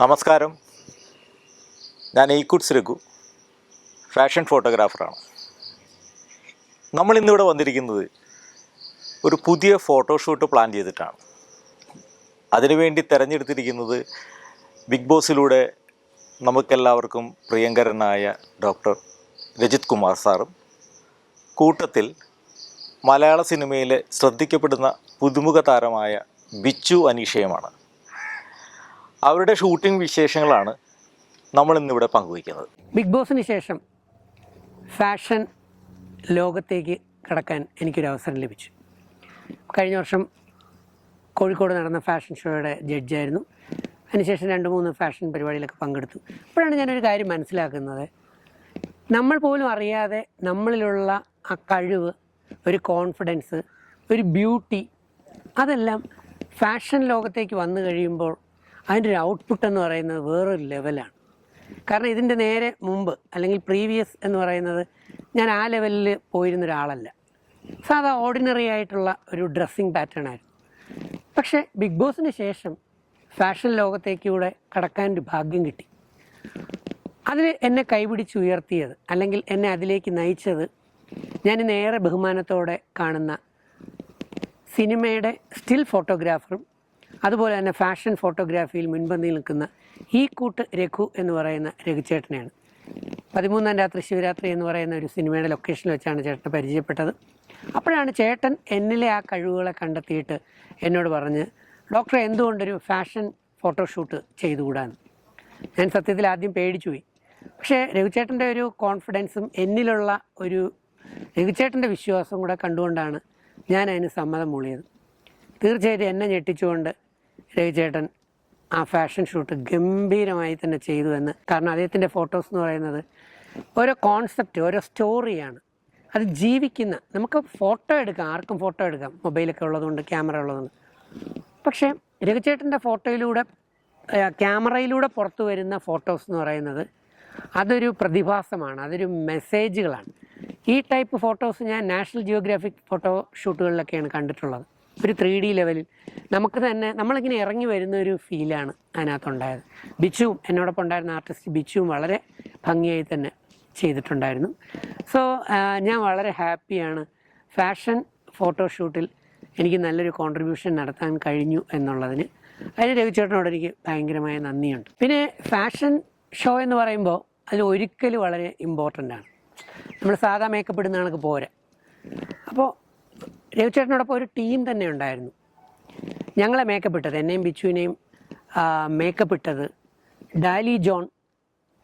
നമസ്കാരം. ഞാൻ ഈക്കുട്സ് രഘു ഫാഷൻ ഫോട്ടോഗ്രാഫറാണ്. നമ്മൾ ഇന്നിവിടെ വന്നിരിക്കുന്നത് ഒരു പുതിയ ഫോട്ടോഷൂട്ട് പ്ലാൻ ചെയ്തിട്ടാണ്. അതിനുവേണ്ടി തിരഞ്ഞെടുത്തിരിക്കുന്നത് ബിഗ് ബോസിലൂടെ നമുക്കെല്ലാവർക്കും പ്രിയങ്കരനായ ഡോക്ടർ രജിത് കുമാർ സാറും കൂട്ടത്തിൽ മലയാള സിനിമയിലെ ശ്രദ്ധിക്കപ്പെടുന്ന പുതുമുഖ താരമായ ബിച്ചു അനീഷയുമാണ്. അവരുടെ ഷൂട്ടിംഗ് വിശേഷങ്ങളാണ് നമ്മൾ ഇന്നിവിടെ പങ്കുവയ്ക്കുന്നത്. ബിഗ് ബോസിന് ശേഷം ഫാഷൻ ലോകത്തേക്ക് കടക്കാൻ എനിക്കൊരു അവസരം ലഭിച്ചു. കഴിഞ്ഞ വർഷം കോഴിക്കോട് നടന്ന ഫാഷൻ ഷോയുടെ ജഡ്ജായിരുന്നു. അതിനുശേഷം രണ്ട് മൂന്ന് ഫാഷൻ പരിപാടിയിലൊക്കെ പങ്കെടുത്തു. അപ്പോഴാണ് ഞാനൊരു കാര്യം മനസ്സിലാക്കുന്നത്. നമ്മൾ പോലും അറിയാതെ നമ്മളിലുള്ള ആ കഴിവ് ഒരു കോൺഫിഡൻസ് ഒരു ബ്യൂട്ടി അതെല്ലാം ഫാഷൻ ലോകത്തേക്ക് വന്നു കഴിയുമ്പോൾ അതിന്റെ ഒരു ഔട്ട്പുട്ട് എന്ന് പറയുന്നത് വേറൊരു ലെവലാണ് കാരണം ഇതിന്റെ നേരെ മുമ്പ് അല്ലെങ്കിൽ പ്രീവിയസ് എന്ന് പറയുന്നത് ഞാൻ ആ ലെവലിൽ പോയിരുന്ന ഒരാളല്ല. സാധാ ഓർഡിനറി ആയിട്ടുള്ള ഒരു ഡ്രസ്സിങ് പാറ്റേൺ ആയിരുന്നു. പക്ഷേ ബിഗ് ബോസിന് ശേഷം ഫാഷൻ ലോകത്തേക്കൂടെ കടക്കാൻ ഒരു ഭാഗ്യം കിട്ടി. അതിൽ എന്നെ കൈപിടിച്ച് ഉയർത്തിയത് അല്ലെങ്കിൽ എന്നെ അതിലേക്ക് നയിച്ചത് ഞാൻ നേരെ ബഹുമാനത്തോടെ കാണുന്ന സിനിമയുടെ സ്റ്റിൽ ഫോട്ടോഗ്രാഫറും അതുപോലെ തന്നെ ഫാഷൻ ഫോട്ടോഗ്രാഫിയിൽ മുൻപന്തിയിൽ നിൽക്കുന്ന ഈ കൂട്ട് രഘു എന്ന് പറയുന്ന രഘുചേട്ടനെയാണ്. പതിമൂന്നാം രാത്രി ശിവരാത്രി എന്ന് പറയുന്ന ഒരു സിനിമയുടെ ലൊക്കേഷനിൽ വെച്ചാണ് ചേട്ടനെ പരിചയപ്പെട്ടത്. അപ്പോഴാണ് ചേട്ടൻ എന്നിലെ ആ കഴിവുകളെ കണ്ടെത്തിയിട്ട് എന്നോട് പറഞ്ഞ് ഡോക്ടറെ എന്തുകൊണ്ടൊരു ഫാഷൻ ഫോട്ടോഷൂട്ട് ചെയ്തുകൂടാന്ന്? ഞാൻ സത്യത്തിൽ ആദ്യം പേടിച്ചു പോയി. പക്ഷേ രഘുചേട്ടന്റെ ഒരു കോൺഫിഡൻസും എന്നിലുള്ള ഒരു രഘുചേട്ടന്റെ വിശ്വാസം കൂടെ കണ്ടുകൊണ്ടാണ് ഞാൻ അതിന് സമ്മതം മൂളിയത്. തീർച്ചയായിട്ടും എന്നെ ഞെട്ടിച്ചുകൊണ്ട് രവിചേട്ടൻ ആ ഫാഷൻ ഷൂട്ട് ഗംഭീരമായി തന്നെ ചെയ്തു എന്ന്. കാരണം അദ്ദേഹത്തിന്റെ ഫോട്ടോസ് എന്ന് പറയുന്നത് ഓരോ കോൺസെപ്റ്റ് ഓരോ സ്റ്റോറിയാണ്. അത് ജീവിക്കുന്ന നമുക്ക് ഫോട്ടോ എടുക്കാം ആർക്കും ഫോട്ടോ എടുക്കാം. മൊബൈലൊക്കെ ഉള്ളതുകൊണ്ട് ക്യാമറ ഉള്ളതുകൊണ്ട്. പക്ഷേ രവിചേട്ടന്റെ ഫോട്ടോയിലൂടെ ക്യാമറയിലൂടെ പുറത്തു വരുന്ന ഫോട്ടോസ് എന്ന് പറയുന്നത് അതൊരു പ്രതിഭാസമാണ് അതൊരു മെസ്സേജുകളാണ്. ഈ ടൈപ്പ് ഫോട്ടോസ് ഞാൻ നാഷണൽ ജിയോഗ്രാഫിക് ഫോട്ടോ ഷൂട്ടുകളിലൊക്കെയാണ് കണ്ടിട്ടുള്ളത്. ഒരു ത്രീ ഡി ലെവലിൽ. നമുക്ക് തന്നെ നമ്മളിങ്ങനെ ഇറങ്ങി വരുന്ന ഒരു ഫീലാണ് അതിനകത്തുണ്ടായത്. ബിച്ചുവും എന്നോടൊപ്പം ഉണ്ടായിരുന്ന ആർട്ടിസ്റ്റ് ബിച്ചുവും വളരെ ഭംഗിയായി തന്നെ ചെയ്തിട്ടുണ്ടായിരുന്നു. സോ ഞാൻ വളരെ ഹാപ്പിയാണ് ഫാഷൻ ഫോട്ടോഷൂട്ടിൽ എനിക്ക് നല്ലൊരു കോൺട്രിബ്യൂഷൻ നടത്താൻ കഴിഞ്ഞു എന്നുള്ളതിന്. അതിന് രവിചേട്ടനോട് എനിക്ക് ഭയങ്കരമായ നന്ദിയുണ്ട്. പിന്നെ ഫാഷൻ ഷോ എന്ന് പറയുമ്പോൾ അതിൽ ഒരിക്കലും വളരെ ഇമ്പോർട്ടന്റ് ആണ്. നമ്മൾ സാധാ മേക്കപ്പ് ഇടുന്ന കണക്ക് പോരാ. അപ്പോൾ രവിചേട്ടനോടൊപ്പം ഒരു ടീം തന്നെ ഉണ്ടായിരുന്നു. ഞങ്ങളെ മേക്കപ്പ് ഇട്ടത് എന്നെയും ബിച്ചുവിനെയും മേക്കപ്പ് ഇട്ടത് ഡാലി ജോൺ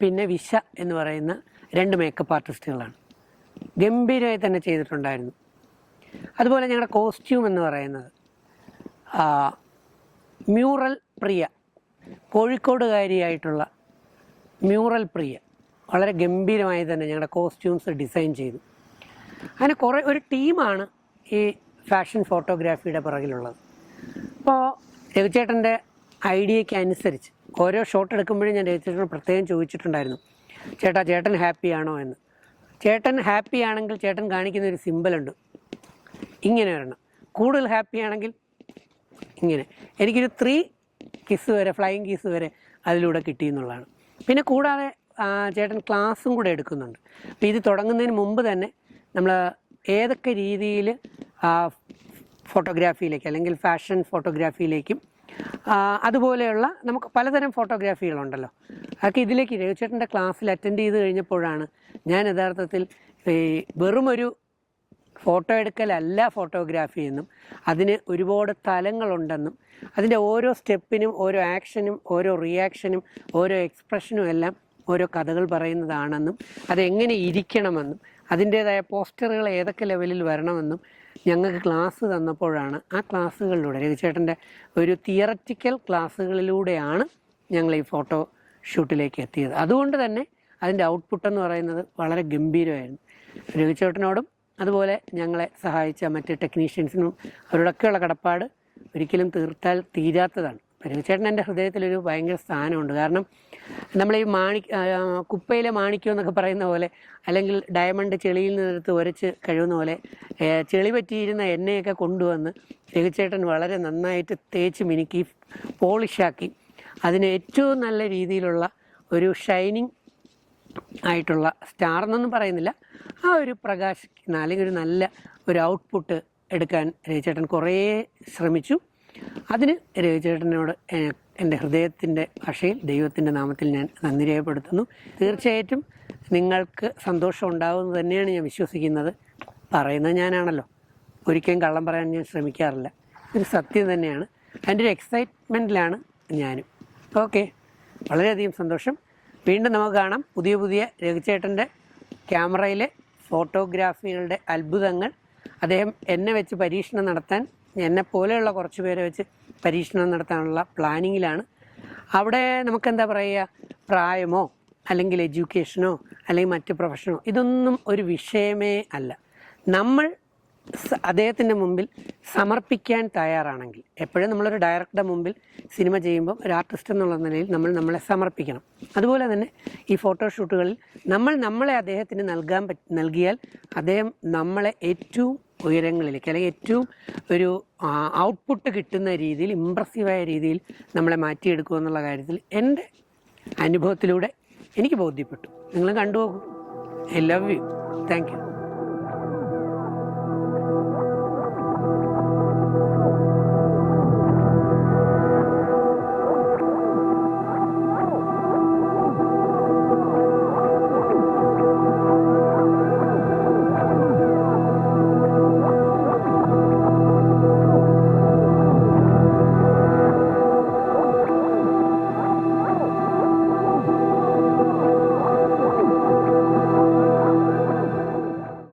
പിന്നെ വിശ എന്ന് പറയുന്ന രണ്ട് മേക്കപ്പ് ആർട്ടിസ്റ്റുകളാണ് ഗംഭീരമായി തന്നെ ചെയ്തിട്ടുണ്ടായിരുന്നു. അതുപോലെ ഞങ്ങളുടെ കോസ്റ്റ്യൂം എന്ന് പറയുന്നത് മ്യൂറൽ പ്രിയ കോഴിക്കോടുകാരിയായിട്ടുള്ള മ്യൂറൽ പ്രിയ. വളരെ ഗംഭീരമായി തന്നെ ഞങ്ങളുടെ കോസ്റ്റ്യൂംസ് ഡിസൈൻ ചെയ്തു. അങ്ങനെ കുറേ ഒരു ടീമാണ് ഈ ഫാഷൻ ഫോട്ടോഗ്രാഫിയുടെ പുറകിലുള്ളത്. അപ്പോൾ രവിചേട്ടന്റെ ഐഡിയയ്ക്ക് അനുസരിച്ച് ഓരോ ഷോട്ട് എടുക്കുമ്പോഴും ഞാൻ രവിചേട്ടനോട് പ്രത്യേകം ചോദിച്ചിട്ടുണ്ടായിരുന്നു. ചേട്ടാ ചേട്ടൻ ഹാപ്പിയാണോ എന്ന്. ചേട്ടൻ ഹാപ്പി ആണെങ്കിൽ ചേട്ടൻ കാണിക്കുന്ന ഒരു സിമ്പിളുണ്ട് ഇങ്ങനെ വരണം കൂടുതൽ ഹാപ്പി ആണെങ്കിൽ ഇങ്ങനെ. എനിക്കൊരു ത്രീ കിസ് വരെ ഫ്ലൈയിങ് കിസ് വരെ അതിലൂടെ കിട്ടി എന്നുള്ളതാണ്. പിന്നെ കൂടാതെ ചേട്ടൻ ക്ലാസ്സും കൂടെ എടുക്കുന്നുണ്ട്. അപ്പോൾ ഇത് തുടങ്ങുന്നതിന് മുമ്പ് തന്നെ നമ്മൾ ഏതൊക്കെ രീതിയിൽ ഫോട്ടോഗ്രാഫിയിലേക്ക് അല്ലെങ്കിൽ ഫാഷൻ ഫോട്ടോഗ്രാഫിയിലേക്കും. അതുപോലെയുള്ള നമുക്ക് പലതരം ഫോട്ടോഗ്രാഫികളുണ്ടല്ലോ. അതൊക്കെ ഇതിലേക്ക് രവിചേട്ടന്റെ ക്ലാസ്സിൽ അറ്റൻഡ് ചെയ്ത് കഴിഞ്ഞപ്പോഴാണ് ഞാൻ യഥാർത്ഥത്തിൽ ഈ വെറുമൊരു ഫോട്ടോ എടുക്കലല്ല ഫോട്ടോഗ്രാഫി എന്നും അതിന് ഒരുപാട് തലങ്ങളുണ്ടെന്നും അതിന്റെ ഓരോ സ്റ്റെപ്പിനും ഓരോ ആക്ഷനും ഓരോ റിയാക്ഷനും ഓരോ എക്സ്പ്രഷനും എല്ലാം ഓരോ കഥകൾ പറയുന്നതാണെന്നും അതെങ്ങനെ ഇരിക്കണമെന്നും അതിന്റേതായ പോസ്റ്ററുകൾ ഏതൊക്കെ ലെവലിൽ വരണമെന്നും ഞങ്ങൾക്ക് ക്ലാസ് തന്നപ്പോഴാണ് ആ ക്ലാസ്സുകളിലൂടെ രവിചേട്ടന്റെ ഒരു തിയററ്റിക്കൽ ക്ലാസ്സുകളിലൂടെയാണ് ഞങ്ങൾ ഈ ഫോട്ടോ ഷൂട്ടിലേക്ക് എത്തിയത്. അതുകൊണ്ട് തന്നെ അതിന്റെ ഔട്ട്പുട്ട് എന്ന് പറയുന്നത് വളരെ ഗംഭീരമായിരുന്നു. രവിചേട്ടനോടും അതുപോലെ ഞങ്ങളെ സഹായിച്ച മറ്റ് ടെക്നീഷ്യൻസിനും അവരോടൊക്കെയുള്ള കടപ്പാട് ഒരിക്കലും തീർത്താൽ തീരാത്തതാണ്. രവിചേട്ടൻ എന്റെ ഹൃദയത്തിലൊരു ഭയങ്കര സ്ഥാനമുണ്ട്. കാരണം നമ്മൾ ഈ മാണി കുപ്പയിലെ മാണിക്യം എന്നൊക്കെ പറയുന്ന പോലെ അല്ലെങ്കിൽ ഡയമണ്ട് ചെളിയിൽ നിന്നെടുത്ത് ഉരച്ച് കഴിയുന്ന പോലെ ചെളി പറ്റിയിരുന്ന എണ്ണയൊക്കെ കൊണ്ടുവന്ന് രഘുചേട്ടൻ വളരെ നന്നായിട്ട് തേച്ച് മിനുക്കി പോളിഷാക്കി. അതിന് ഏറ്റവും നല്ല രീതിയിലുള്ള ഒരു ഷൈനിങ് ആയിട്ടുള്ള സ്റ്റാർ എന്നൊന്നും പറയുന്നില്ല. ആ ഒരു പ്രകാശിക്കുന്ന അല്ലെങ്കിൽ ഒരു നല്ല ഒരു ഔട്ട്പുട്ട് എടുക്കാൻ രവിചേട്ടൻ കുറേ ശ്രമിച്ചു. അതിന് രവിചേട്ടനോട് എന്റെ ഹൃദയത്തിന്റെ ഭാഷയിൽ ദൈവത്തിന്റെ നാമത്തിൽ ഞാൻ നന്ദി രേഖപ്പെടുത്തുന്നു. തീർച്ചയായിട്ടും നിങ്ങൾക്ക് സന്തോഷം ഉണ്ടാകുമെന്ന് തന്നെയാണ് ഞാൻ വിശ്വസിക്കുന്നത്. പറയുന്നത് ഞാനാണല്ലോ. ഒരിക്കലും കള്ളം പറയാൻ ഞാൻ ശ്രമിക്കാറില്ല. ഒരു സത്യം തന്നെയാണ്. അതിന്റെ ഒരു എക്സൈറ്റ്മെന്റിലാണ് ഞാനും. ഓക്കെ. വളരെയധികം സന്തോഷം. വീണ്ടും നമുക്ക് കാണാം പുതിയ പുതിയ രഘുചേട്ടന്റെ ക്യാമറയിലെ ഫോട്ടോഗ്രാഫികളുടെ അത്ഭുതങ്ങൾ. അദ്ദേഹം എന്നെ വെച്ച് പരീക്ഷണം നടത്താൻ എന്നെ പോലെയുള്ള കുറച്ച് പേരെ വെച്ച് പരീക്ഷണം നടത്താനുള്ള പ്ലാനിങ്ങിലാണ്. അവിടെ നമുക്ക് എന്താ പറയുക പ്രായമോ അല്ലെങ്കിൽ എഡ്യൂക്കേഷനോ അല്ലെങ്കിൽ മറ്റ് പ്രൊഫഷനോ ഇതൊന്നും ഒരു വിഷയമേ അല്ല. നമ്മൾ അദ്ദേഹത്തിന്റെ മുമ്പിൽ സമർപ്പിക്കാൻ തയ്യാറാണെങ്കിൽ എപ്പോഴും നമ്മളൊരു ഡയറക്ടറുടെ മുമ്പിൽ സിനിമ ചെയ്യുമ്പോൾ ഒരു ആർട്ടിസ്റ്റ് എന്നുള്ള നിലയിൽ നമ്മൾ നമ്മളെ സമർപ്പിക്കണം. അതുപോലെ തന്നെ ഈ ഫോട്ടോഷൂട്ടുകളിൽ നമ്മൾ നമ്മളെ അദ്ദേഹത്തിന് നൽകാൻ പറ്റ നൽകിയാൽ അദ്ദേഹം നമ്മളെ ഏറ്റവും ഉയരങ്ങളിലേക്ക് അല്ലെങ്കിൽ ഏറ്റവും ഒരു ഔട്ട്പുട്ട് കിട്ടുന്ന രീതിയിൽ ഇമ്പ്രസീവായ രീതിയിൽ നമ്മളെ മാറ്റിയെടുക്കുക എന്നുള്ള കാര്യത്തിൽ എന്റെ അനുഭവത്തിലൂടെ എനിക്ക് ബോധ്യപ്പെട്ടു. നിങ്ങൾ കണ്ടുപോകും I love you thank you